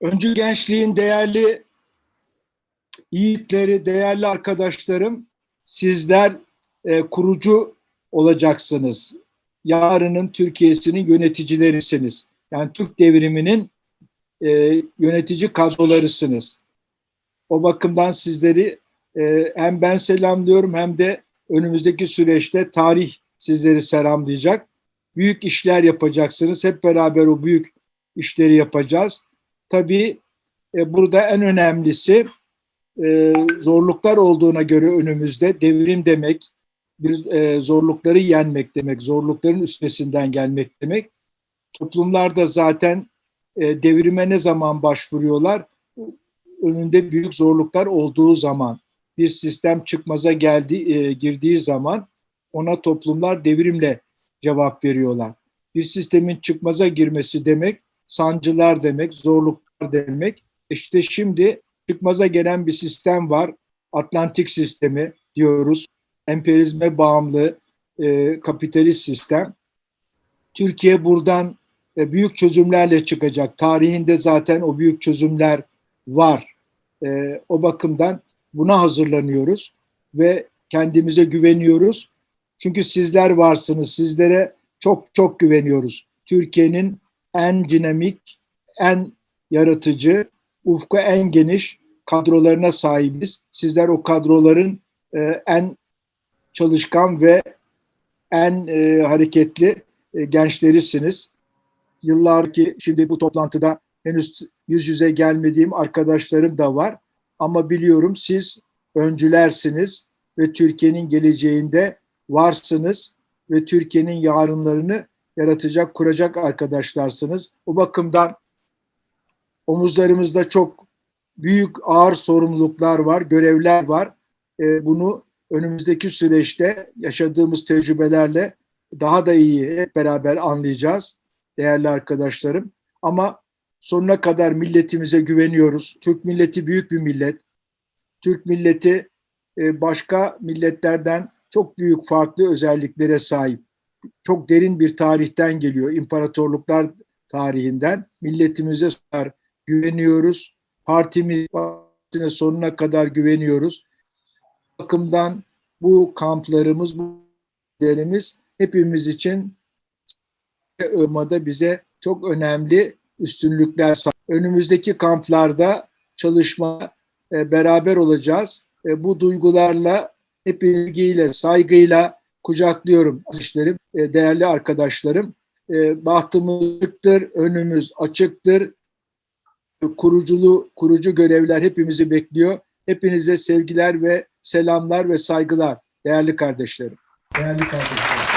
Öncü Gençliğin değerli yiğitleri, değerli arkadaşlarım, sizler e, kurucu olacaksınız. Yarının Türkiye'sinin yöneticilerisiniz. Yani Türk devriminin e, yönetici kadrolarısınız. O bakımdan sizleri e, hem ben selamlıyorum hem de önümüzdeki süreçte tarih sizleri selamlayacak. Büyük işler yapacaksınız. Hep beraber o büyük işleri yapacağız. Tabii e, burada en önemlisi e, zorluklar olduğuna göre önümüzde devrim demek, bir e, zorlukları yenmek demek, zorlukların üstesinden gelmek demek. Toplumlarda zaten e, devrime ne zaman başvuruyorlar? Önünde büyük zorluklar olduğu zaman, bir sistem çıkmaza geldi, e, girdiği zaman ona toplumlar devrimle cevap veriyorlar. Bir sistemin çıkmaza girmesi demek sancılar demek, zorluklar demek. İşte şimdi çıkmaza gelen bir sistem var. Atlantik sistemi diyoruz. Emperyalizme bağımlı e, kapitalist sistem. Türkiye buradan e, büyük çözümlerle çıkacak. Tarihinde zaten o büyük çözümler var. E, o bakımdan buna hazırlanıyoruz ve kendimize güveniyoruz. Çünkü sizler varsınız. Sizlere çok çok güveniyoruz. Türkiye'nin en dinamik, en yaratıcı, ufku en geniş kadrolarına sahibiz. Sizler o kadroların e, en çalışkan ve en e, hareketli e, gençlerisiniz. Yıllar ki şimdi bu toplantıda henüz yüz yüze gelmediğim arkadaşlarım da var. Ama biliyorum siz öncülersiniz ve Türkiye'nin geleceğinde varsınız ve Türkiye'nin yarınlarını yaratacak, kuracak arkadaşlarsınız. O bakımdan omuzlarımızda çok büyük, ağır sorumluluklar var, görevler var. E, bunu önümüzdeki süreçte yaşadığımız tecrübelerle daha da iyi hep beraber anlayacağız değerli arkadaşlarım. Ama sonuna kadar milletimize güveniyoruz. Türk milleti büyük bir millet. Türk milleti e, başka milletlerden çok büyük farklı özelliklere sahip çok derin bir tarihten geliyor. İmparatorluklar tarihinden. Milletimize güveniyoruz. Partimize sonuna kadar güveniyoruz. Bakımdan bu kamplarımız, bu derimiz hepimiz için ırmada bize çok önemli üstünlükler sağlıyor. Önümüzdeki kamplarda çalışma e, beraber olacağız. E, bu duygularla hep ilgiyle, saygıyla kucaklıyorum arkadaşlarım, e, değerli arkadaşlarım. E, bahtımız açıktır, önümüz açıktır. Kuruculu, kurucu görevler hepimizi bekliyor. Hepinize sevgiler ve selamlar ve saygılar değerli kardeşlerim. Değerli kardeşlerim.